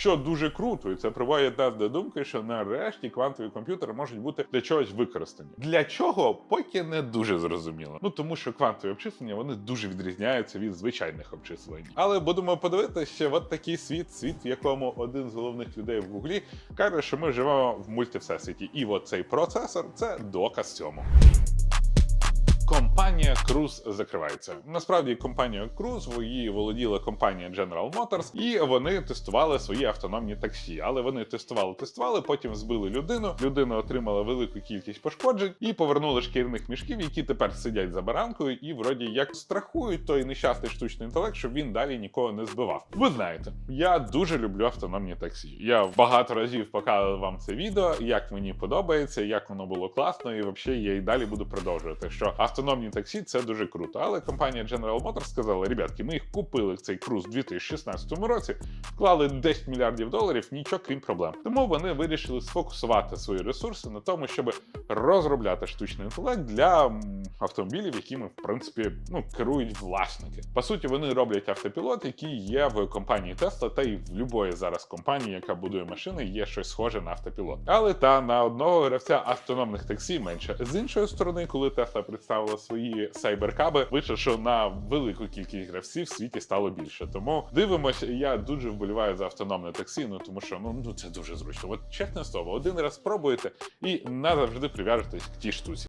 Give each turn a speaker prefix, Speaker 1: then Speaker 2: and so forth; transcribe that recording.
Speaker 1: що дуже круто, і це приводить нас до думки, що нарешті квантові комп'ютери можуть бути для чогось використані. Для чого поки не дуже зрозуміло. Ну тому що квантові обчислення вони дуже відрізняються від звичайних обчислень. Але будемо подивитися, що от такий світ, світ, в якому один з головних людей в Гуглі каже, що ми живемо в мультивсесвіті. І от цей процесор це доказ цьому. Компанія Cruise закривається. Насправді компанія Cruise, її володіла компанія General Motors, і вони тестували свої автономні таксі. Але вони тестували, тестували, потім збили людину. Людина отримала велику кількість пошкоджень і повернули шкірних мішків, які тепер сидять за баранкою, і вроді як страхують той нещасний штучний інтелект, щоб він далі нікого не збивав. Ви знаєте, я дуже люблю автономні таксі. Я багато разів показував вам це відео, як мені подобається, як воно було класно, і взагалі я і далі буду продовжувати. Що автономні таксі це дуже круто. Але компанія General Motors сказала: ребятки, ми їх купили цей круз у 2016 році, вклали 10 мільярдів доларів, нічого крім проблем. Тому вони вирішили сфокусувати свої ресурси на тому, щоб розробляти штучний інтелект для автомобілів, якими в принципі ну керують власники. По суті, вони роблять автопілот, який є в компанії Tesla, та й в любої зараз компанії, яка будує машини, є щось схоже на автопілот. Але та на одного гравця автономних таксі менше. З іншої сторони, коли Tesla представила свої сайберкаби, вийшло, що на велику кількість гравців в світі стало більше. Тому дивимося, я дуже вболіваю за автономне таксі, ну тому що ну, ну це дуже зручно. От чесне слово, один раз спробуєте і назавжди прив'яжетесь к тій штуці.